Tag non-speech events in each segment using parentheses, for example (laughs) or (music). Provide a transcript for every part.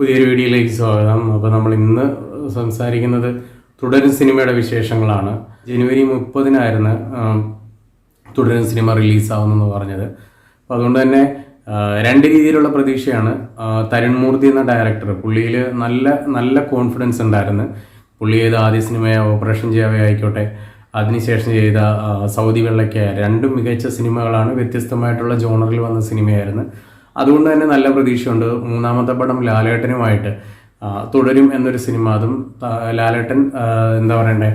പുതിയൊരു വീഡിയോയിലേക്ക് സ്വാഗതം. അപ്പോൾ നമ്മൾ ഇന്ന് സംസാരിക്കുന്നത് തുടരും സിനിമയുടെ വിശേഷങ്ങളാണ്. ജനുവരി മുപ്പതിനായിരുന്നു തുടരും സിനിമ റിലീസാവുന്നെന്ന് പറഞ്ഞത്. അപ്പോൾ അതുകൊണ്ട് തന്നെ രണ്ട് രീതിയിലുള്ള പ്രതീക്ഷയാണ്. തരുൺമൂർത്തി തരുൺ മൂർത്തി എന്ന ഡയറക്ടർ പുള്ളിയിൽ നല്ല നല്ല കോൺഫിഡൻസ് ഉണ്ടായിരുന്നു. പുള്ളി ചെയ്ത ആദ്യ സിനിമയെ ഓപ്പറേഷൻ ചെയ്യാവേ ആയിക്കോട്ടെ അതിനുശേഷം ചെയ്ത സൗദി വെള്ളയ്ക്ക രണ്ടും മികച്ച സിനിമകളാണ് വ്യത്യസ്തമായിട്ടുള്ള ജോണറിൽ വന്ന സിനിമയായിരുന്നു. അതുകൊണ്ട് തന്നെ നല്ല പ്രതീക്ഷയുണ്ട്. മൂന്നാമത്തെ പടം ലാലേട്ടനുമായിട്ട്. തുടരും എന്നൊരു സിനിമ. അതും ലാലേട്ടൻ എന്താ പറയണ്ടേ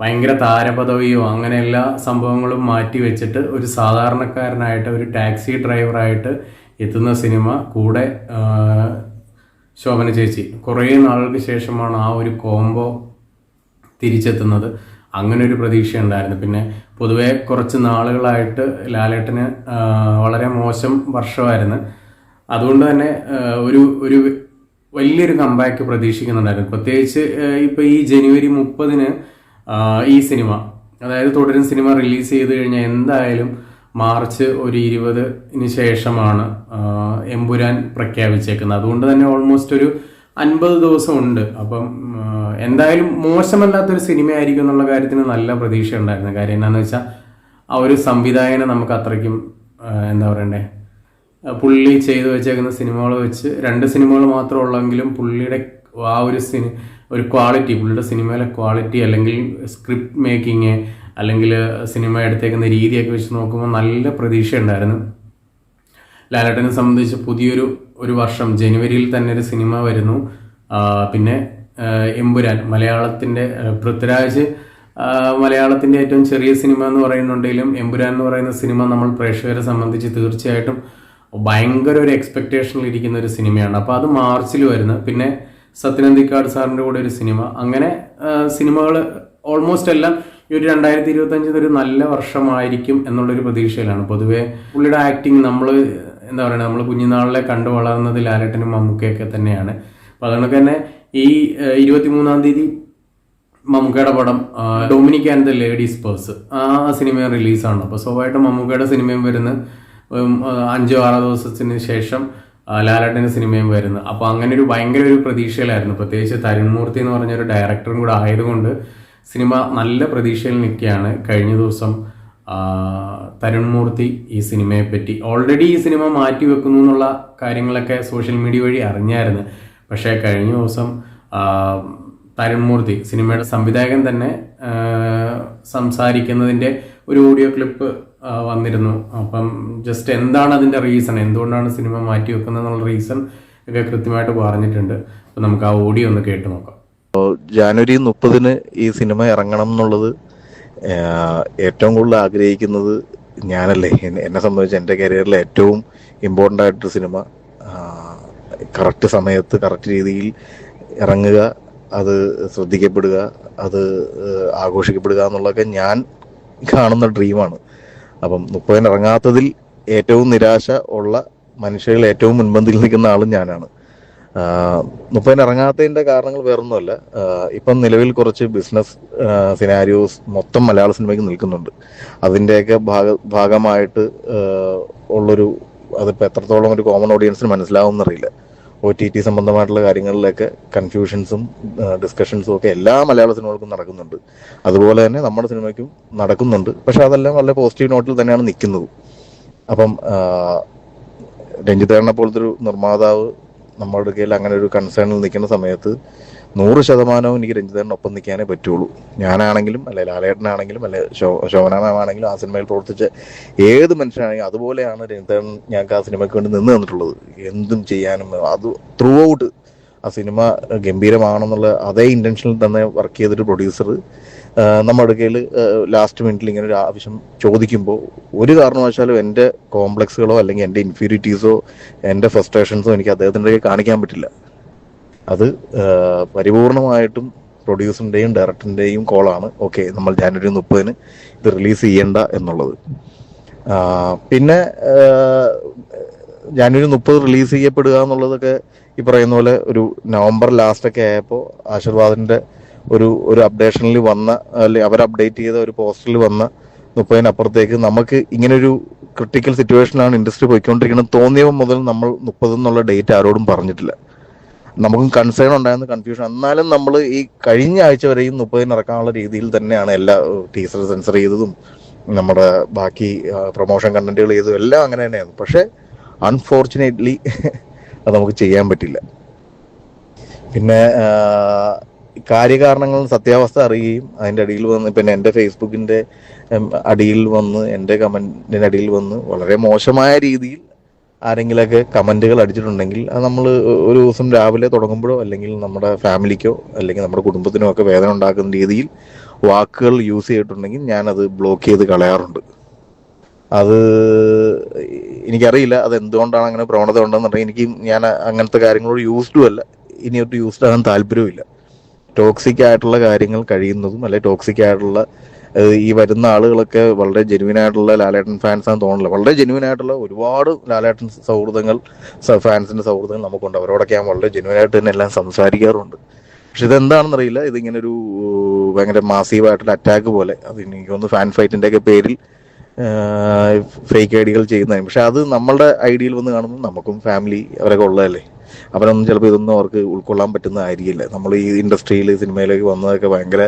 ഭയങ്കര താരപദവിയോ അങ്ങനെ എല്ലാ സംഭവങ്ങളും മാറ്റി വെച്ചിട്ട് ഒരു സാധാരണക്കാരനായിട്ട് ഒരു ടാക്സി ഡ്രൈവറായിട്ട് എത്തുന്ന സിനിമ കൂടെ ശോഭന ചേച്ചി. കുറേ നാളുകൾക്ക് ശേഷമാണ് ആ ഒരു കോംബോ തിരിച്ചെത്തുന്നത്. അങ്ങനെ ഒരു പ്രതീക്ഷ ഉണ്ടായിരുന്നു പിന്നെ പൊതുവെ കുറച്ച് നാളുകളായിട്ട് ലാലേട്ടന് വളരെ മോശം വർഷമായിരുന്നു. അതുകൊണ്ട് തന്നെ ഒരു ഒരു വലിയൊരു കമ്പാക്ക് പ്രതീക്ഷിക്കുന്നുണ്ടായിരുന്നു. പ്രത്യേകിച്ച് ഇപ്പോൾ ഈ ജനുവരി മുപ്പതിന് ഈ സിനിമ അതായത് തുടരും സിനിമ റിലീസ് ചെയ്ത് കഴിഞ്ഞാൽ എന്തായാലും മാർച്ച് ഒരു ഇരുപതിന് ശേഷമാണ് എമ്പുരാൻ പ്രഖ്യാപിച്ചേക്കുന്നത്. അതുകൊണ്ട് തന്നെ ഓൾമോസ്റ്റ് ഒരു അൻപത് ദിവസമുണ്ട്. അപ്പം എന്തായാലും മോശമല്ലാത്തൊരു സിനിമയായിരിക്കും എന്നുള്ള കാര്യത്തിന് നല്ല പ്രതീക്ഷ ഉണ്ടായിരുന്നു. കാര്യം എന്താണെന്ന് വെച്ചാൽ ആ ഒരു സംവിധായകനെ നമുക്ക് അത്രയ്ക്കും എന്താ പറയണ്ടേ പുള്ളി ചെയ്തു വെച്ചേക്കുന്ന സിനിമകൾ വെച്ച് രണ്ട് സിനിമകൾ മാത്രമേ ഉള്ളെങ്കിലും പുള്ളിയുടെ ആ ഒരു സിനി ഒരു ക്വാളിറ്റി പുള്ളിയുടെ സിനിമയിലെ ക്വാളിറ്റി അല്ലെങ്കിൽ സ്ക്രിപ്റ്റ് മേക്കിങ് അല്ലെങ്കിൽ സിനിമ എടുത്തേക്കുന്ന രീതിയൊക്കെ വെച്ച് നോക്കുമ്പോൾ നല്ല പ്രതീക്ഷ ഉണ്ടായിരുന്നു. ലാലേട്ടനെ സംബന്ധിച്ച് പുതിയൊരു ഒരു വർഷം. ജനുവരിയിൽ തന്നെ ഒരു സിനിമ വരുന്നു. പിന്നെ എമ്പുരാൻ മലയാളത്തിന്റെ പൃഥ്വിരാജ് മലയാളത്തിന്റെ ഏറ്റവും ചെറിയ സിനിമ എന്ന് പറയുന്നുണ്ടെങ്കിലും എമ്പുരാൻ എന്ന് പറയുന്ന സിനിമ നമ്മൾ പ്രേക്ഷകരെ സംബന്ധിച്ച് തീർച്ചയായിട്ടും ഭയങ്കര ഒരു എക്സ്പെക്റ്റേഷനിൽ ഇരിക്കുന്ന ഒരു സിനിമയാണ്. അപ്പോൾ അത് മാർച്ചിൽ വരുന്നത് പിന്നെ സത്യനന്ദിക്കാട് സാറിന്റെ കൂടെ ഒരു സിനിമ. അങ്ങനെ സിനിമകൾ ഓൾമോസ്റ്റ് എല്ലാം ഈ ഒരു രണ്ടായിരത്തി ഇരുപത്തഞ്ചിൽ ഒരു നല്ല വർഷമായിരിക്കും എന്നുള്ളൊരു പ്രതീക്ഷയിലാണ്. പൊതുവേ പുള്ളിയുടെ ആക്ടിങ് നമ്മൾ എന്താ പറയുക നമ്മൾ കുഞ്ഞുനാളിലെ കണ്ടു വളർന്നത് ലാലേട്ടനും മമ്മൂക്കയൊക്കെ തന്നെയാണ്. അപ്പോൾ അതുകൊണ്ട് തന്നെ ഈ ഇരുപത്തി മൂന്നാം തീയതി മമ്മൂക്കയുടെ പടം Dominic and the ladies purse ആ സിനിമ റിലീസാണ്. അപ്പോൾ സ്വാഭാവികമായിട്ടും മമ്മൂക്കയുടെ സിനിമയും വരുന്ന. അഞ്ചോ ആറോ ദിവസത്തിന് ശേഷം ലാലേട്ടന്റെ സിനിമയും വരുന്നു. അപ്പോൾ അങ്ങനെ ഒരു ഭയങ്കര ഒരു പ്രതീക്ഷയിലായിരുന്നു. പ്രത്യേകിച്ച് തരുൺമൂർത്തി എന്ന് പറഞ്ഞ ഒരു ഡയറക്ടറും കൂടെ ആയതുകൊണ്ട് സിനിമ നല്ല പ്രതീക്ഷയിൽ നിൽക്കുകയാണ്. കഴിഞ്ഞ ദിവസം ആ, തരുൺമൂർത്തി ഈ സിനിമയെ പറ്റി. ഓൾറെഡി ഈ സിനിമ മാറ്റി വെക്കുന്നു എന്നുള്ള കാര്യങ്ങളൊക്കെ സോഷ്യൽ മീഡിയ വഴി അറിഞ്ഞായിരുന്നു. പക്ഷേ കഴിഞ്ഞ ദിവസം തരുൺ മൂർത്തി സിനിമയുടെ സംവിധായകൻ തന്നെ സംസാരിക്കുന്നതിന്റെ ഒരു ഓഡിയോ ക്ലിപ്പ് വന്നിരുന്നു. അപ്പം ജസ്റ്റ് എന്താണ് അതിന്റെ റീസൺ എന്തുകൊണ്ടാണ് സിനിമ മാറ്റി വെക്കുന്നത് എന്നുള്ള റീസൺ ഒക്കെ കൃത്യമായിട്ട് പറഞ്ഞിട്ടുണ്ട്. അപ്പം നമുക്ക് ആ ഓഡിയോ ഒന്ന് കേട്ട് നോക്കാം. ജാനുവരി മുപ്പതിന് ഈ സിനിമ ഇറങ്ങണം എന്നുള്ളത് ഏറ്റവും കൂടുതൽ ആഗ്രഹിക്കുന്നത് ഞാനല്ലേ. എന്നെ സംബന്ധിച്ച് എന്റെ കരിയറിൽ ഏറ്റവും ഇമ്പോർട്ടന്റ് ആയിട്ടൊരു സിനിമ കറക്റ്റ് സമയത്ത് കറക്റ്റ് രീതിയിൽ ഇറങ്ങുക അത് ശ്രദ്ധിക്കപ്പെടുക അത് ആഘോഷിക്കപ്പെടുക എന്നുള്ളതൊക്കെ ഞാൻ കാണുന്ന ഡ്രീമാണ് അപ്പം മുപ്പതിന് ഇറങ്ങാത്തതിൽ ഏറ്റവും നിരാശ ഉള്ള മനുഷ്യരിൽ ഏറ്റവും മുൻപന്തിയിൽ നിൽക്കുന്ന ആളും ഞാനാണ്. മുപ്പതിന് ഇറങ്ങാത്തതിന്റെ കാരണങ്ങൾ വേറൊന്നുമല്ല. ഇപ്പം നിലവിൽ കുറച്ച് ബിസിനസ് സിനാരിയോസ് മൊത്തം മലയാള സിനിമയ്ക്ക് നിൽക്കുന്നുണ്ട്. അതിന്റെയൊക്കെ ഭാഗ ഭാഗമായിട്ട് ഉള്ളൊരു അതിപ്പോൾ എത്രത്തോളം ഒരു കോമൺ ഓഡിയൻസിന് മനസ്സിലാവും എന്നറിയില്ല ഒ ടി ടി സംബന്ധമായിട്ടുള്ള കാര്യങ്ങളിലൊക്കെ കൺഫ്യൂഷൻസും ഡിസ്കഷൻസും ഒക്കെ എല്ലാ മലയാള സിനിമകൾക്കും നടക്കുന്നുണ്ട്. അതുപോലെ തന്നെ നമ്മുടെ സിനിമയ്ക്കും നടക്കുന്നുണ്ട്. പക്ഷെ അതെല്ലാം വളരെ പോസിറ്റീവ് നോട്ടിൽ തന്നെയാണ് നിൽക്കുന്നത്. അപ്പം രഞ്ജിത്തേണ്ണെ പോലത്തെ ഒരു നിർമ്മാതാവ് നമ്മുടെ കയ്യിൽ അങ്ങനെ ഒരു കൺസേണിൽ നിൽക്കുന്ന സമയത്ത് നൂറ് ശതമാനവും എനിക്ക് ഒപ്പം നിൽക്കാനേ പറ്റുള്ളൂ. ഞാനാണെങ്കിലും അല്ലെ ലാലേട്ടനാണെങ്കിലും അല്ലെ ശോ ശോഭനാമാണെങ്കിലും ആ സിനിമയിൽ പ്രവർത്തിച്ച ഏത് മനുഷ്യനാണെങ്കിലും അതുപോലെയാണ് രഞ്ജിതേട്ടൻ ഞങ്ങൾക്ക് ആ സിനിമയ്ക്ക് വേണ്ടി നിന്ന് തന്നിട്ടുള്ളത്. എന്തും ചെയ്യാനും അത് ത്രൂ ഔട്ട് ആ സിനിമ ഗംഭീരമാണെന്നുള്ള അതേ ഇന്റൻഷനിൽ തന്നെ വർക്ക് ചെയ്തൊരു പ്രൊഡ്യൂസർ നമ്മുടെ അടുക്കയിൽ ലാസ്റ്റ് മിനിറ്റിൽ ഇങ്ങനെ ഒരു ആവശ്യം ചോദിക്കുമ്പോൾ ഒരു കാരണവശാലും എന്റെ കോംപ്ലക്സുകളോ അല്ലെങ്കിൽ എന്റെ ഇൻഫീരിയറ്റീസോ എന്റെ ഫ്രസ്ട്രേഷൻസോ എനിക്ക് അദ്ദേഹത്തിന്റെ കയ്യിൽ കാണിക്കാൻ പറ്റില്ല. അത് പരിപൂർണമായിട്ടും പ്രൊഡ്യൂസറിന്റെയും ഡയറക്ടറിന്റെയും കോളാണ് ഓക്കെ നമ്മൾ ജാനുവരി മുപ്പതിന് ഇത് റിലീസ് ചെയ്യേണ്ട എന്നുള്ളത്. പിന്നെ ജാനുവരി മുപ്പത് റിലീസ് ചെയ്യപ്പെടുക എന്നുള്ളതൊക്കെ ഈ പറയുന്ന പോലെ ഒരു നവംബർ ലാസ്റ്റ് ഒക്കെ ആയപ്പോൾ ആശീർവാദിന്റെ ഒരു ഒരു അപ്ഡേഷനിൽ വന്ന അല്ലെ അവർ അപ്ഡേറ്റ് ചെയ്ത ഒരു പോസ്റ്ററിൽ വന്ന മുപ്പതിനപ്പുറത്തേക്ക് നമുക്ക് ഇങ്ങനൊരു ക്രിട്ടിക്കൽ സിറ്റുവേഷനാണ് ഇൻഡസ്ട്രി പോയിക്കൊണ്ടിരിക്കുന്നത്. തോന്നിയവ മുതൽ നമ്മൾ മുപ്പത് എന്നുള്ള ഡേറ്റ് ആരോടും പറഞ്ഞിട്ടില്ല. നമുക്കും കൺസേൺ ഉണ്ടായിരുന്ന കൺഫ്യൂഷൻ എന്നാലും നമ്മൾ ഈ കഴിഞ്ഞ ആഴ്ച വരെയും മുപ്പതിന് ഇറക്കാനുള്ള രീതിയിൽ തന്നെയാണ് എല്ലാ ടീസർ സെൻസർ ചെയ്തതും നമ്മുടെ ബാക്കി പ്രൊമോഷൻ കണ്ടന്റുകൾ ചെയ്തതും എല്ലാം അങ്ങനെ തന്നെയായിരുന്നു. പക്ഷേ അൺഫോർച്ചുനേറ്റ്ലി (laughs) അത് നമുക്ക് ചെയ്യാൻ പറ്റില്ല. പിന്നെ കാര്യകാരണങ്ങളും സത്യാവസ്ഥ അറിയുകയും അതിന്റെ അടിയിൽ വന്ന് പിന്നെ എന്റെ ഫേസ്ബുക്കിന്റെ അടിയിൽ വന്ന് എന്റെ കമന്റിന്റെ അടിയിൽ വന്ന് വളരെ മോശമായ രീതിയിൽ ആരെങ്കിലൊക്കെ കമന്റുകൾ അടിച്ചിട്ടുണ്ടെങ്കിൽ അത് നമ്മൾ ഒരു ദിവസം രാവിലെ തുടങ്ങുമ്പോഴോ അല്ലെങ്കിൽ നമ്മുടെ ഫാമിലിക്കോ അല്ലെങ്കിൽ നമ്മുടെ കുടുംബത്തിനോ ഒക്കെ വേദന ഉണ്ടാക്കുന്ന രീതിയിൽ വാക്കുകൾ യൂസ് ചെയ്തിട്ടുണ്ടെങ്കിൽ ഞാനത് ബ്ലോക്ക് ചെയ്ത് കളയാറുണ്ട്. അത് എനിക്കറിയില്ല അത് എന്തുകൊണ്ടാണ് അങ്ങനെ പ്രവണത ഉണ്ടെന്നുണ്ടെങ്കിൽ എനിക്ക് ഞാൻ അങ്ങനത്തെ കാര്യങ്ങളോട് യൂസ്ഡും അല്ല. ഇനി ഒട്ട് യൂസ്ഡ് ആകാൻ താല്പര്യവുമില്ല. ടോക്സിക് ആയിട്ടുള്ള കാര്യങ്ങൾ കഴിയുന്നതും അല്ലെ ടോക്സിക് ആയിട്ടുള്ള ഈ വരുന്ന ആളുകളൊക്കെ വളരെ ജെനുവിൻ ആയിട്ടുള്ള ലാലേട്ടൻ ഫാൻസ് ആണെന്ന് വളരെ ജെനുവിൻ ആയിട്ടുള്ള ഒരുപാട് ലാലേട്ടൻ സൗഹൃദങ്ങൾ ഫാൻസിന്റെ സൗഹൃദങ്ങൾ നമുക്കുണ്ട്. അവരോടൊക്കെ ഞാൻ വളരെ ജെനുവിൻ ആയിട്ട് തന്നെ എല്ലാം സംസാരിക്കാറുണ്ട്. പക്ഷെ ഇതെന്താണെന്ന് അറിയില്ല. ഇതിങ്ങനെ ഒരു ഭയങ്കര മാസീവായിട്ടുള്ള അറ്റാക്ക് പോലെ. അത് എനിക്ക് തോന്നുന്നു ഫാൻ ഫൈറ്റിന്റെ ഒക്കെ പേരിൽ ഫേക്ക് ഐഡികൾ ചെയ്യുന്നതായി പക്ഷെ അത് നമ്മളുടെ ഐഡിയയിൽ വന്ന് കാണുമ്പോൾ നമുക്കും ഫാമിലി അവരൊക്കെ ഉള്ളതല്ലേ? അവരൊന്നും ചിലപ്പോൾ ഇതൊന്നും അവർക്ക് ഉൾക്കൊള്ളാൻ പറ്റുന്നതായിരിക്കില്ല നമ്മൾ ഈ ഇൻഡസ്ട്രിയിൽ സിനിമയിലേക്ക് വന്നതൊക്കെ ഭയങ്കര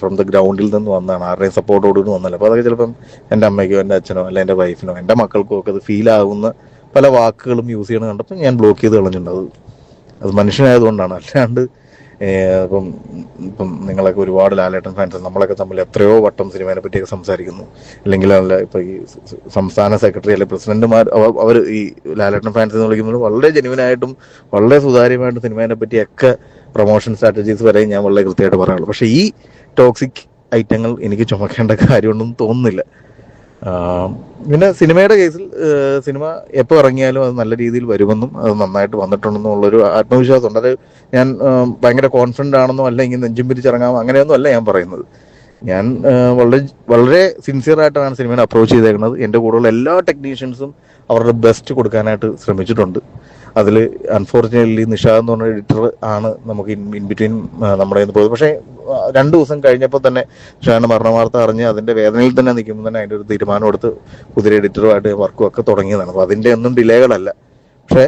ഫ്രം ദ ഗ്രൗണ്ടിൽ നിന്ന് വന്നതാണ്. ആരുടെയും സപ്പോർട്ടോടുകൂടി വന്നല്ലോ. അപ്പോൾ അതൊക്കെ ചിലപ്പം എന്റെ അമ്മയ്ക്കോ എന്റെ അച്ഛനോ അല്ല എന്റെ വൈഫിനോ എന്റെ മക്കൾക്കോ ഒക്കെ അത് ഫീൽ ആകുന്ന പല വാക്കുകളും യൂസ് ചെയ്യണ കണ്ടപ്പോൾ ഞാൻ ബ്ലോക്ക് ചെയ്ത് കളഞ്ഞിട്ടുണ്ട്. അത് അത് മനുഷ്യനായതുകൊണ്ടാണ്. അല്ലാണ്ട് ഇപ്പം ഇപ്പം നിങ്ങളൊക്കെ ഒരുപാട് ലാലേട്ടൻ ഫാൻസ് നമ്മളൊക്കെ തമ്മിൽ എത്രയോ വട്ടം സിനിമയെ പറ്റിയൊക്കെ സംസാരിക്കുന്നു. അല്ലെങ്കിൽ അല്ല ഇപ്പൊ ഈ സംസ്ഥാന സെക്രട്ടറി അല്ലെ പ്രസിഡന്റുമാർ അവർ ഈ ലാലേട്ടൻ ഫാൻസ് എന്ന് വിളിക്കുന്നത് വളരെ ജെനുവിനായിട്ടും വളരെ സുതാര്യമായിട്ടും സിനിമയെ പറ്റിയൊക്കെ പ്രൊമോഷൻ സ്ട്രാറ്റജീസ് വരെ ഞാൻ വളരെ കൃത്യമായിട്ട് പറയാനുള്ളൂ പക്ഷെ ഈ ടോക്സിക് ഐറ്റങ്ങൾ എനിക്ക് ചുമക്കേണ്ട കാര്യമൊന്നും തോന്നുന്നില്ല. പിന്നെ സിനിമയുടെ കേസിൽ സിനിമ എപ്പോൾ ഇറങ്ങിയാലും അത് നല്ല രീതിയിൽ വരുമെന്നും അത് നന്നായിട്ട് വന്നിട്ടുണ്ടെന്നും ഉള്ളൊരു ആത്മവിശ്വാസമുണ്ട്. അത് ഞാൻ ഭയങ്കര കോൺഫിഡന്റ് ആണെന്നോ അല്ലെങ്കിൽ നെഞ്ചും പിരിച്ചിറങ്ങാം അങ്ങനെയൊന്നും അല്ല ഞാൻ പറയുന്നത്. ഞാൻ വളരെ വളരെ സിൻസിയർ ആയിട്ടാണ് സിനിമയെ അപ്രോച്ച് ചെയ്തേക്കുന്നത്. എന്റെ കൂടെയുള്ള എല്ലാ ടെക്നീഷ്യൻസും അവരുടെ ബെസ്റ്റ് കൊടുക്കാനായിട്ട് ശ്രമിച്ചിട്ടുണ്ട്. അതിൽ അൺഫോർച്ചുനേറ്റ്ലി നിഷാദ് എന്ന് പറഞ്ഞ എഡിറ്റർ ആണ് നമുക്ക് ഇൻ ബിറ്റ്വീൻ നമ്മുടെ കയ്യിൽ പോയത്. പക്ഷേ രണ്ട് ദിവസം കഴിഞ്ഞപ്പോൾ തന്നെ ഷാന്റെ മരണ വാർത്ത അറിഞ്ഞ് അതിന്റെ വേദനയിൽ തന്നെ നിൽക്കുമ്പോൾ തന്നെ അതിന്റെ ഒരു തീരുമാനം എടുത്ത് പുതിയ എഡിറ്ററുമായിട്ട് വർക്കും ഒക്കെ തുടങ്ങിയതാണ്. അപ്പോൾ അതിന്റെ ഒന്നും ഡിലേകളല്ല പക്ഷേ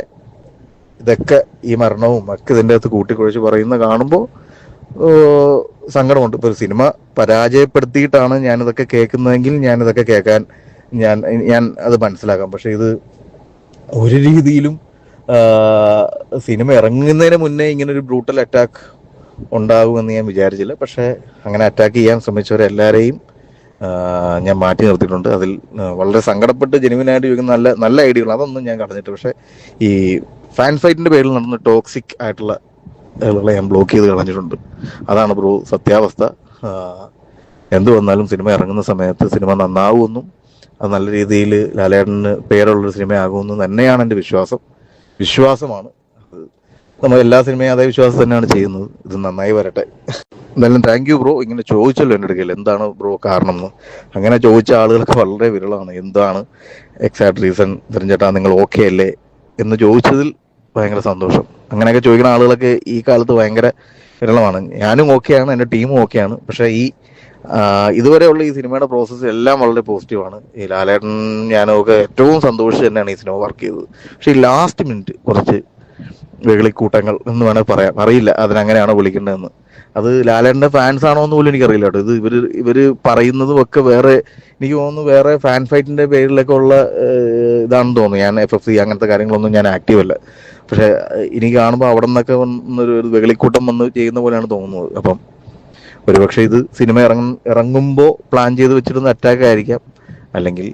ഇതൊക്കെ ഈ മരണവും ഒക്കെ ഇതിന്റെ അകത്ത് കൂട്ടിക്കുഴച്ച് പറയുന്ന കാണുമ്പോൾ സങ്കടമുണ്ട്. ഇപ്പോൾ ഒരു സിനിമ പരാജയപ്പെടുത്തിയിട്ടാണ് ഞാനിതൊക്കെ കേൾക്കുന്നതെങ്കിൽ ഞാനിതൊക്കെ കേൾക്കാൻ ഞാൻ ഞാൻ അത് മനസ്സിലാക്കാം. പക്ഷേ ഇത് ഒരു രീതിയിലും സിനിമ ഇറങ്ങുന്നതിന് മുന്നേ ഇങ്ങനെ ഒരു ബ്രൂട്ടൽ അറ്റാക്ക് ഉണ്ടാകുമെന്ന് ഞാൻ വിചാരിച്ചില്ല. പക്ഷേ അങ്ങനെ അറ്റാക്ക് ചെയ്യാൻ ശ്രമിച്ചവരെല്ലാരെയും ആ, ഞാൻ മാറ്റി നിർത്തിയിട്ടുണ്ട്. അതിൽ വളരെ സങ്കടപ്പെട്ട് ജെനുവിനായിട്ട് ചോദിക്കുന്ന നല്ല നല്ല ഐഡിയകൾ. അതൊന്നും ഞാൻ കളഞ്ഞിട്ട് പക്ഷേ ഈ ഫാൻ ഫൈറ്റിന്റെ പേരിൽ നടന്ന ടോക്സിക് ആയിട്ടുള്ള ആളുകളെ ഞാൻ ബ്ലോക്ക് ചെയ്ത് കളഞ്ഞിട്ടുണ്ട്. അതാണ് ബ്രോ സത്യാവസ്ഥ. എന്തു എന്ത് വന്നാലും സിനിമ ഇറങ്ങുന്ന സമയത്ത് സിനിമ നന്നാവുമെന്നും അത് നല്ല രീതിയിൽ ലാലേട്ടന് പേരുള്ളൊരു സിനിമയാകുമെന്നും തന്നെയാണ് എന്റെ വിശ്വാസം. വിശ്വാസമാണ്. നമ്മൾ എല്ലാ സിനിമയും അതേ വിശ്വാസം തന്നെയാണ് ചെയ്യുന്നത്. ഇത് നന്നായി വരട്ടെ. എന്തായാലും താങ്ക് യു ബ്രോ ഇങ്ങനെ ചോദിച്ചല്ലോ എന്റെ അടുക്കൽ എന്താണ് ബ്രോ കാരണം എന്ന് അങ്ങനെ ചോദിച്ച ആളുകൾക്ക് വളരെ വിരളാണ്. എന്താണ് എക്സാക്ട് റീസൺ തിരഞ്ഞെട്ടാ നിങ്ങൾ ഓക്കെ അല്ലേ? എന്ന് ചോദിച്ചതിൽ ഭയങ്കര സന്തോഷം. അങ്ങനെയൊക്കെ ചോദിക്കുന്ന ആളുകളൊക്കെ ഈ കാലത്ത് ഭയങ്കര വിരളമാണ്. ഞാനും ഓക്കെയാണ് എന്റെ ടീമും ഓക്കെയാണ് പക്ഷേ ഈ ഇതുവരെയുള്ള ഈ സിനിമയുടെ പ്രോസസ്സ് എല്ലാം വളരെ പോസിറ്റീവാണ് ഈ ലാലേട്ടൻ ഞാനൊക്കെ ഏറ്റവും സന്തോഷിച്ച് തന്നെയാണ് ഈ സിനിമ വർക്ക് ചെയ്തത്. പക്ഷേ ഈ ലാസ്റ്റ് മിനിറ്റ് കുറച്ച് വെകളിക്കൂട്ടങ്ങൾ എന്ന് വേണമെങ്കിൽ പറയാം. അറിയില്ല അതിനങ്ങനെയാണോ വിളിക്കേണ്ടതെന്ന്. അത് ലാലേട്ടന്റെ ഫാൻസ് ആണോ എന്ന് പോലും എനിക്കറിയില്ല കേട്ടോ. ഇത് ഇവർ ഇവർ പറയുന്നതും ഒക്കെ വേറെ എനിക്ക് തോന്നുന്നു വേറെ ഫാൻ ഫൈറ്റിന്റെ പേരിലൊക്കെ ഉള്ള ഇതാണെന്ന് തോന്നുന്നു. ഞാൻ എഫ് എഫ് സി അങ്ങനത്തെ കാര്യങ്ങളൊന്നും ഞാൻ ആക്റ്റീവ് അല്ല. പക്ഷെ ഇനി കാണുമ്പോൾ അവിടെ നിന്നൊക്കെ വന്നൊരു വെകളിക്കൂട്ടം വന്ന് ചെയ്യുന്ന പോലെയാണ് തോന്നുന്നത്. അപ്പം ഒരുപക്ഷെ ഇത് സിനിമ ഇറങ്ങ ഇറങ്ങുമ്പോൾ പ്ലാൻ ചെയ്ത് വെച്ചിരുന്ന അറ്റാക്ക് ആയിരിക്കാം. അല്ലെങ്കിൽ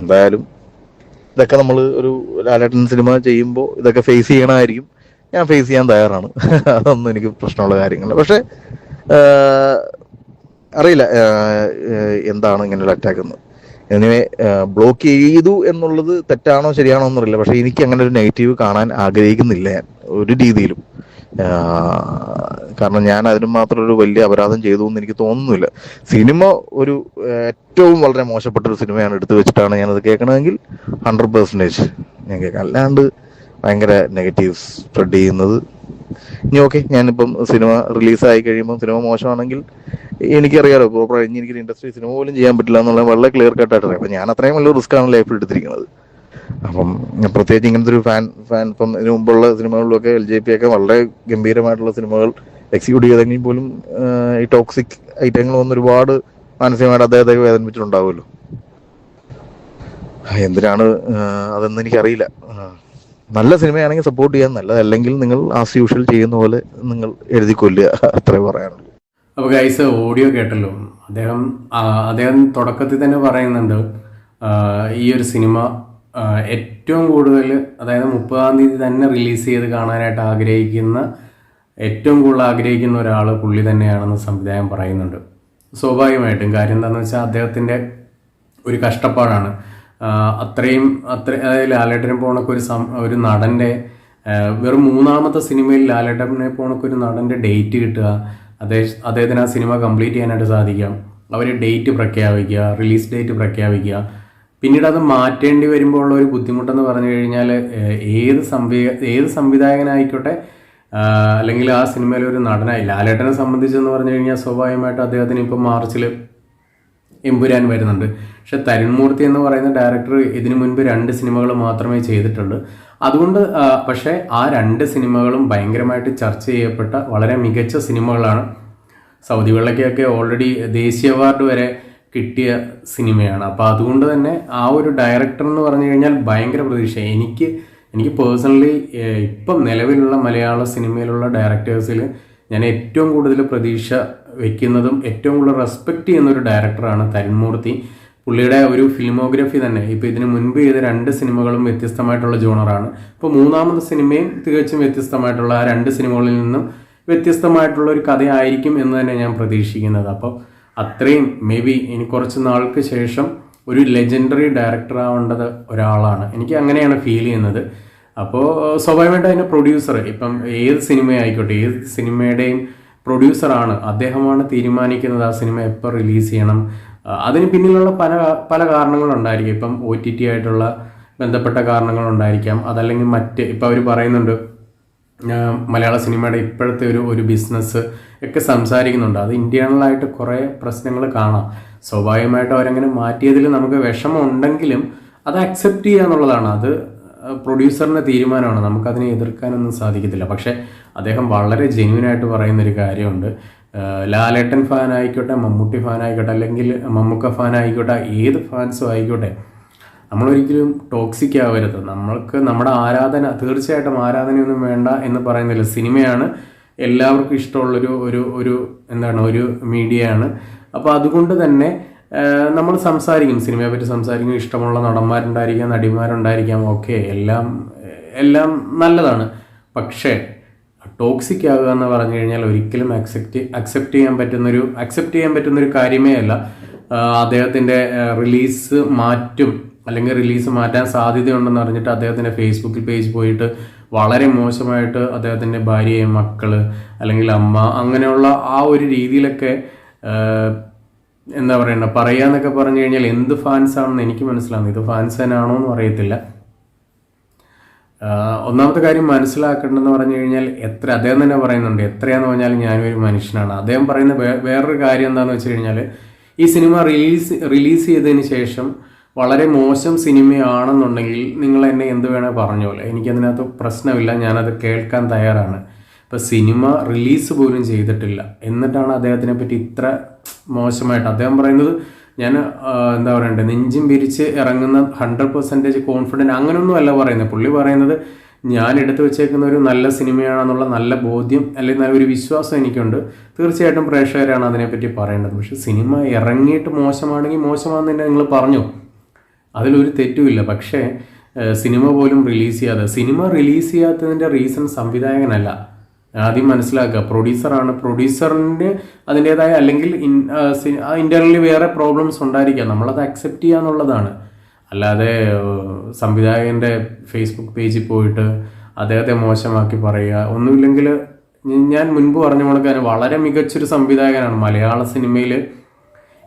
എന്തായാലും ഇതൊക്കെ നമ്മൾ ഒരു ലാലേട്ടൻ സിനിമ ചെയ്യുമ്പോൾ ഇതൊക്കെ ഫേസ് ചെയ്യണമായിരിക്കും. ഞാൻ ഫേസ് ചെയ്യാൻ തയ്യാറാണ്. (laughs) അതൊന്നും എനിക്ക് പ്രശ്നമുള്ള കാര്യങ്ങളല്ല. പക്ഷെ അറിയില്ല എന്താണ് ഇങ്ങനെയുള്ള അറ്റാക്ക് എന്ന്. എനിവേ ബ്ലോക്ക് ചെയ്തു എന്നുള്ളത് തെറ്റാണോ ശരിയാണോ എന്നറിയില്ല. പക്ഷെ എനിക്ക് അങ്ങനെ ഒരു നെഗറ്റീവ് കാണാൻ ആഗ്രഹിക്കുന്നില്ല ഞാൻ. ഒരു രീതിയിലും. കാരണം ഞാൻ അതിനു മാത്രം ഒരു വലിയ അപരാധം ചെയ്തു എന്ന് എനിക്ക് തോന്നുന്നില്ല. സിനിമ ഒരു ഏറ്റവും വളരെ മോശപ്പെട്ട ഒരു സിനിമയാണ് എടുത്തു വെച്ചിട്ടാണ് ഞാനത് കേൾക്കണമെങ്കിൽ ഹൺഡ്രഡ് പെർസെന്റേജ് ഞാൻ കേൾക്കാം. അല്ലാണ്ട് ഭയങ്കര നെഗറ്റീവ് സ്പ്രെഡ് ചെയ്യുന്നത്. ഇനി ഓക്കെ ഞാനിപ്പം സിനിമ റിലീസായി കഴിയുമ്പോൾ സിനിമ മോശമാണെങ്കിൽ എനിക്കറിയാലോ പ്രോപ്പർ ഇനി എനിക്ക് ഇൻഡസ്ട്രി സിനിമ പോലും ചെയ്യാൻ പറ്റില്ല എന്നുള്ള വളരെ ക്ലിയർ കട്ടായിട്ട് അറിയാം അപ്പം ഞാൻ അത്രയും വലിയ റിസ്ക്കാണ് ലൈഫിൽ എടുത്തിരിക്കുന്നത്. അപ്പം പ്രത്യേകിച്ച് ഇങ്ങനത്തെ ഒരു ഫാൻ ഫാൻ ഇപ്പം ഇതിനു മുമ്പുള്ള സിനിമകളിലൊക്കെ എൽ ജെ പി ഒക്കെ വളരെ ഗംഭീരമായിട്ടുള്ള സിനിമകൾ എക്സിക്യൂട്ട് ചെയ്തെങ്കിൽ പോലും ഈ ടോക്സിക് ഐറ്റങ്ങൾ വന്ന് ഒരുപാട് മാനസികമായിട്ട് അദ്ദേഹത്തെ വേദനിപ്പിച്ചിട്ടുണ്ടാവുമല്ലോ. എന്തിനാണ് അതെന്ന് എനിക്കറിയില്ല. നല്ല സിനിമയാണെങ്കിൽ സപ്പോർട്ട് ചെയ്യാൻ നല്ലതല്ലെങ്കിൽ നിങ്ങൾ ആസ് യൂഷ്വൽ ചെയ്യുന്ന പോലെ നിങ്ങൾ എഴുതി കൊല്ലുക. അത്രേ പറയാനുള്ളൂ. അപ്പോൾ ഗൈസ് ഓഡിയോ കേട്ടല്ലോ. അദ്ദേഹം അദ്ദേഹം തുടക്കത്തിൽ തന്നെ പറയുന്നുണ്ട് ഈ ഒരു സിനിമ ഏറ്റവും കൂടുതൽ അതായത് മുപ്പതാം തീയതി തന്നെ റിലീസ് ചെയ്ത് കാണാനായിട്ട് ആഗ്രഹിക്കുന്ന ഏറ്റവും കൂടുതൽ ആഗ്രഹിക്കുന്ന ഒരാൾ പുള്ളി തന്നെയാണെന്ന് സംവിധായകൻ പറയുന്നുണ്ട്. സ്വാഭാവികമായിട്ടും. കാര്യം എന്താണെന്ന് വെച്ചാൽ അദ്ദേഹത്തിന്റെ ഒരു കഷ്ടപ്പാടാണ്. അത്രയും അത്ര അതായത് ലാലേട്ടനെ പോണക്ക് ഒരു സം ഒരു നടന്റെ വെറും മൂന്നാമത്തെ സിനിമയിൽ ലാലേട്ടനെ പോണക്ക് ഒരു നടന്റെ ഡേറ്റ് കിട്ടുക അദ്ദേഹം അദ്ദേഹത്തിന് ആ സിനിമ കംപ്ലീറ്റ് ചെയ്യാനായിട്ട് സാധിക്കാം. അവർ ഡേറ്റ് പ്രഖ്യാപിക്കുക റിലീസ് ഡേറ്റ് പ്രഖ്യാപിക്കുക പിന്നീട് അത് മാറ്റേണ്ടി വരുമ്പോൾ ഉള്ള ഒരു ബുദ്ധിമുട്ടെന്ന് പറഞ്ഞു കഴിഞ്ഞാൽ ഏത് സംവി ഏത് സംവിധായകനായിക്കോട്ടെ അല്ലെങ്കിൽ ആ സിനിമയിലെ ഒരു നടനായി ലാലേട്ടനെ സംബന്ധിച്ചെന്ന് പറഞ്ഞു കഴിഞ്ഞാൽ സ്വാഭാവികമായിട്ടും അദ്ദേഹത്തിന് ഇപ്പം മാർച്ചിൽ എമ്പുരാൻ വരുന്നുണ്ട്. പക്ഷെ തരുൺമൂർത്തി എന്ന് പറയുന്ന ഡയറക്ടർ ഇതിനു മുൻപ് രണ്ട് സിനിമകൾ മാത്രമേ ചെയ്തിട്ടുള്ളൂ. അതുകൊണ്ട് പക്ഷേ ആ രണ്ട് സിനിമകളും ഭയങ്കരമായിട്ട് ചർച്ച ചെയ്യപ്പെട്ട വളരെ മികച്ച സിനിമകളാണ് സൗദി വെള്ളക്കൊക്കെ ഓൾറെഡി ദേശീയ അവാർഡ് വരെ കിട്ടിയ സിനിമയാണ്. അപ്പോൾ അതുകൊണ്ട് തന്നെ ആ ഒരു ഡയറക്ടർ എന്ന് പറഞ്ഞു കഴിഞ്ഞാൽ ഭയങ്കര പ്രതീക്ഷ എനിക്ക് എനിക്ക് പേഴ്സണലി ഇപ്പം നിലവിലുള്ള മലയാള സിനിമയിലുള്ള ഡയറക്ടേഴ്സിൽ ഞാൻ ഏറ്റവും കൂടുതൽ പ്രതീക്ഷ വെക്കുന്നതും ഏറ്റവും കൂടുതൽ റെസ്പെക്റ്റ് ചെയ്യുന്ന ഒരു ഡയറക്ടറാണ് തരുൺമൂർത്തി പുള്ളിയുടെ ഒരു ഫിലിമോഗ്രഫി തന്നെ. ഇപ്പോൾ ഇതിന് മുൻപ് ചെയ്ത രണ്ട് സിനിമകളും വ്യത്യസ്തമായിട്ടുള്ള ജോണറാണ് ഇപ്പോൾ മൂന്നാമത്തെ സിനിമയും തികച്ചും വ്യത്യസ്തമായിട്ടുള്ള ആ രണ്ട് സിനിമകളിൽ നിന്നും വ്യത്യസ്തമായിട്ടുള്ള ഒരു കഥയായിരിക്കും എന്ന് തന്നെ ഞാൻ പ്രതീക്ഷിക്കുന്നത്. അപ്പോൾ അത്രയും മേ ബി ഇനി കുറച്ച് നാൾക്ക് ശേഷം ഒരു ലെജൻഡറി ഡയറക്ടർ ആവേണ്ടത് ഒരാളാണ്. എനിക്ക് അങ്ങനെയാണ് ഫീൽ ചെയ്യുന്നത്. അപ്പോൾ സ്വാഭാവികമായിട്ട് അതിന്റെ പ്രൊഡ്യൂസർ ഇപ്പം ഏത് സിനിമയായിക്കോട്ടെ ഏത് സിനിമയുടെയും പ്രൊഡ്യൂസറാണ് അദ്ദേഹമാണ് തീരുമാനിക്കുന്നത് ആ സിനിമ എപ്പോൾ റിലീസ് ചെയ്യണം. അതിന് പിന്നിലുള്ള പല പല കാരണങ്ങളുണ്ടായിരിക്കും. ഇപ്പം ഒ ടി ടി ആയിട്ടുള്ള ബന്ധപ്പെട്ട കാരണങ്ങളുണ്ടായിരിക്കാം. അതല്ലെങ്കിൽ മറ്റ് ഇപ്പം അവർ പറയുന്നുണ്ട് മലയാള സിനിമയുടെ ഇപ്പോഴത്തെ ഒരു ഒരു ബിസിനസ് ഒക്കെ സംസാരിക്കുന്നുണ്ട്. അത് ഇന്റേണലായിട്ട് കുറേ പ്രശ്നങ്ങൾ കാണാം. സ്വാഭാവികമായിട്ട് അവരങ്ങനെ മാറ്റിയതിൽ നമുക്ക് വിഷമം ഉണ്ടെങ്കിലും അത് അക്സെപ്റ്റ് ചെയ്യുക എന്നുള്ളതാണ്. അത് പ്രൊഡ്യൂസറിന്റെ തീരുമാനമാണ്. നമുക്കതിനെ എതിർക്കാനൊന്നും സാധിക്കത്തില്ല. പക്ഷേ അദ്ദേഹം വളരെ ജെന്യൂനായിട്ട് പറയുന്നൊരു കാര്യമുണ്ട്. ലാലേട്ടൻ ഫാൻ ആയിക്കോട്ടെ മമ്മൂട്ടി ഫാൻ ആയിക്കോട്ടെ അല്ലെങ്കിൽ മമ്മൂക്ക ഫാൻ ആയിക്കോട്ടെ ഏത് ഫാൻസും ആയിക്കോട്ടെ നമ്മളൊരിക്കലും ടോക്സിക് ആവരുത്. നമ്മൾക്ക് നമ്മുടെ ആരാധന തീർച്ചയായിട്ടും ആരാധനയൊന്നും വേണ്ട എന്ന് പറയുന്നില്ല. സിനിമയാണ് എല്ലാവർക്കും ഇഷ്ടമുള്ളൊരു ഒരു ഒരു എന്താണ് ഒരു മീഡിയയാണ്. അപ്പോൾ അതുകൊണ്ട് തന്നെ നമ്മൾ സംസാരിക്കും. സിനിമയെ പറ്റി സംസാരിക്കും. ഇഷ്ടമുള്ള നടന്മാരുണ്ടായിരിക്കാം നടിമാരുണ്ടായിരിക്കാം ഓക്കെ എല്ലാം എല്ലാം നല്ലതാണ്. പക്ഷേ ടോക്സിക് ആകുക എന്ന് പറഞ്ഞു കഴിഞ്ഞാൽ ഒരിക്കലും അക്സെപ്റ്റ് അക്സെപ്റ്റ് ചെയ്യാൻ പറ്റുന്നൊരു അക്സെപ്റ്റ് ചെയ്യാൻ പറ്റുന്നൊരു കാര്യമേ അല്ല. അദ്ദേഹത്തിന്റെ റിലീസ് മാറ്റും. അല്ലെങ്കിൽ റിലീസ് മാറ്റാൻ സാധ്യതയുണ്ടെന്ന് അറിഞ്ഞിട്ട് അദ്ദേഹത്തിന്റെ ഫേസ്ബുക്കിൽ പേജ് പോയിട്ട് വളരെ മോശമായിട്ട് അദ്ദേഹത്തിന്റെ ഭാര്യയെ മക്കൾ അല്ലെങ്കിൽ അമ്മ അങ്ങനെയുള്ള ആ ഒരു രീതിയിലൊക്കെ എന്താ പറയണ്ട പറയാന്നൊക്കെ പറഞ്ഞു കഴിഞ്ഞാൽ എന്ത് ഫാൻസ് ആണെന്ന് എനിക്ക് മനസ്സിലാകുന്നു ഇത് ഫാൻസ് തന്നെയാണോ എന്ന് അറിയത്തില്ല. ഒന്നാമത്തെ കാര്യം മനസ്സിലാക്കേണ്ടതെന്ന് പറഞ്ഞു കഴിഞ്ഞാൽ എത്ര അദ്ദേഹം തന്നെ പറയുന്നുണ്ട് എത്രയാന്ന് പറഞ്ഞാൽ ഞാനും ഒരു മനുഷ്യനാണ്. അദ്ദേഹം പറയുന്ന വേറൊരു കാര്യം എന്താണെന്ന് വെച്ച് കഴിഞ്ഞാൽ ഈ സിനിമ റിലീസ് റിലീസ് ചെയ്തതിന് ശേഷം വളരെ മോശം സിനിമയാണെന്നുണ്ടെങ്കിൽ നിങ്ങൾ എന്നെ എന്ത് വേണേൽ പറഞ്ഞോലെ എനിക്കതിനകത്ത് പ്രശ്നമില്ല ഞാനത് കേൾക്കാൻ തയ്യാറാണ്. ഇപ്പം സിനിമ റിലീസ് പോലും ചെയ്തിട്ടില്ല. എന്നിട്ടാണ് അദ്ദേഹത്തിനെ പറ്റി ഇത്ര മോശമായിട്ട്. അദ്ദേഹം പറയുന്നത് ഞാൻ എന്താ പറയണ്ടേ നെഞ്ചും പിരിച്ച് ഇറങ്ങുന്ന ഹൺഡ്രഡ് പെർസെന്റേജ് കോൺഫിഡന്റ് അങ്ങനെയൊന്നും അല്ല പറയുന്നത്. പുള്ളി പറയുന്നത് ഞാൻ എടുത്തു വെച്ചേക്കുന്ന ഒരു നല്ല സിനിമയാണെന്നുള്ള നല്ല ബോധ്യം അല്ലെങ്കിൽ ഒരു വിശ്വാസം എനിക്കുണ്ട്. തീർച്ചയായിട്ടും പ്രേക്ഷകരാണ് അതിനെപ്പറ്റി പറയേണ്ടത്. പക്ഷേ സിനിമ ഇറങ്ങിയിട്ട് മോശമാണെങ്കിൽ മോശമാണെന്ന് തന്നെ നിങ്ങൾ പറഞ്ഞു? അതിലൊരു തെറ്റുമില്ല. പക്ഷേ സിനിമ പോലും റിലീസ് ചെയ്യാതെ സിനിമ റിലീസ് ചെയ്യാത്തതിന്റെ റീസൺ സംവിധായകനല്ല. ആദ്യം മനസ്സിലാക്കുക പ്രൊഡ്യൂസറാണ്. പ്രൊഡ്യൂസറിന് അതിന്റെതായ അല്ലെങ്കിൽ ഇന്റർണലി വേറെ പ്രോബ്ലംസ് ഉണ്ടായിരിക്കാം. നമ്മളത് അക്സെപ്റ്റ് ചെയ്യുക എന്നുള്ളതാണ്. അല്ലാതെ സംവിധായകന്റെ ഫേസ്ബുക്ക് പേജിൽ പോയിട്ട് അദ്ദേഹത്തെ മോശമാക്കി പറയുക ഒന്നുമില്ലെങ്കിൽ ഞാൻ മുൻപ് പറഞ്ഞ കണക്ക് വളരെ മികച്ചൊരു സംവിധായകനാണ്. മലയാള സിനിമയിൽ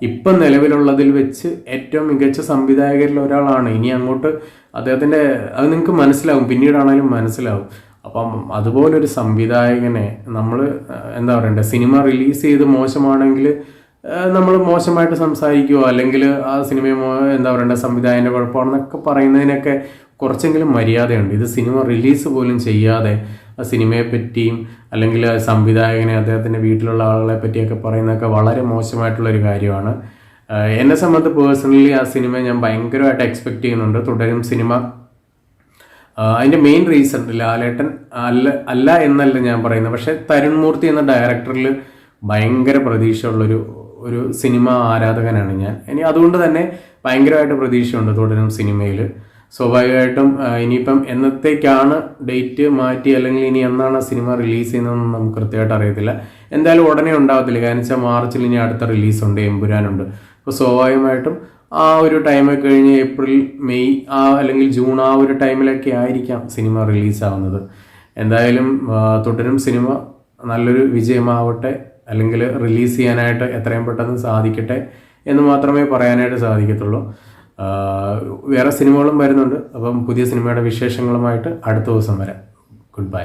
ഇപ്പം നിലവിലുള്ളതിൽ വെച്ച് ഏറ്റവും മികച്ച സംവിധായകരിൽ ഒരാളാണ്. ഇനി അങ്ങോട്ട് അദ്ദേഹത്തിന്റെ അത് നിങ്ങൾക്ക് മനസ്സിലാവും. പിന്നീടാണെങ്കിലും മനസ്സിലാവും. അപ്പം അതുപോലൊരു സംവിധായകനെ നമ്മൾ എന്താ പറയണ്ടേ സിനിമ റിലീസ് ചെയ്ത് മോശമാണെങ്കിൽ നമ്മൾ മോശമായിട്ട് സംസാരിക്കുകയോ അല്ലെങ്കിൽ ആ സിനിമയെ എന്താ പറയണ്ടേ സംവിധായകന്റെ കുഴപ്പമാണെന്നൊക്കെ പറയുന്നതിനൊക്കെ കുറച്ചെങ്കിലും മര്യാദയുണ്ട്. ഇത് സിനിമ റിലീസ് പോലും ചെയ്യാതെ ആ സിനിമയെ പറ്റിയും അല്ലെങ്കിൽ സംവിധായകനെ അദ്ദേഹത്തിന്റെ വീട്ടിലുള്ള ആളുകളെ പറ്റിയൊക്കെ പറയുന്നതൊക്കെ വളരെ മോശമായിട്ടുള്ളൊരു കാര്യമാണ്. എന്നെ സംബന്ധിച്ച് പേഴ്സണലി ആ സിനിമ ഞാൻ ഭയങ്കരമായിട്ട് എക്സ്പെക്ട് ചെയ്യുന്നുണ്ട്. തുടരും സിനിമ. അതിന്റെ മെയിൻ റീസൺ ലാലേട്ടൻ അല്ല അല്ല എന്നല്ല ഞാൻ പറയുന്നത്. പക്ഷേ തരുൺ മൂർത്തി എന്ന ഡയറക്ടറിൽ ഭയങ്കര പ്രതീക്ഷയുള്ളൊരു ഒരു സിനിമ ആരാധകനാണ് ഞാൻ. ഇനി അതുകൊണ്ട് തന്നെ ഭയങ്കരമായിട്ട് പ്രതീക്ഷയുണ്ട് തുടരും സിനിമയിൽ സ്വാഭാവികമായിട്ടും ഇനിയിപ്പം എന്നത്തേക്കാണ് ഡേറ്റ് മാറ്റി അല്ലെങ്കിൽ ഇനി എന്നാണ് സിനിമ റിലീസ് ചെയ്യുന്നതെന്ന് നമുക്ക് കൃത്യമായിട്ട് അറിയത്തില്ല. എന്തായാലും ഉടനെ ഉണ്ടാവത്തില്ല. കാരണം വെച്ചാൽ മാർച്ചിൽ ഇനി അടുത്ത റിലീസ് ഉണ്ട് എമ്പുരാനുണ്ട്. അപ്പോൾ സ്വാഭാവികമായിട്ടും ആ ഒരു ടൈമൊക്കെ കഴിഞ്ഞ് ഏപ്രിൽ മെയ് ആ അല്ലെങ്കിൽ ജൂൺ ആ ഒരു ടൈമിലൊക്കെ ആയിരിക്കാം സിനിമ റിലീസാവുന്നത്. എന്തായാലും തുടരും സിനിമ. നല്ലൊരു വിജയമാവട്ടെ അല്ലെങ്കിൽ റിലീസ് ചെയ്യാനായിട്ട് എത്രയും പെട്ടെന്ന് സാധിക്കട്ടെ എന്ന് മാത്രമേ പറയാനായിട്ട് സാധിക്കത്തുള്ളൂ. വേറെ സിനിമകളും വരുന്നുണ്ട്. അപ്പം പുതിയ സിനിമയുടെ വിശേഷങ്ങളുമായിട്ട് അടുത്ത ദിവസം വരാം. Good bye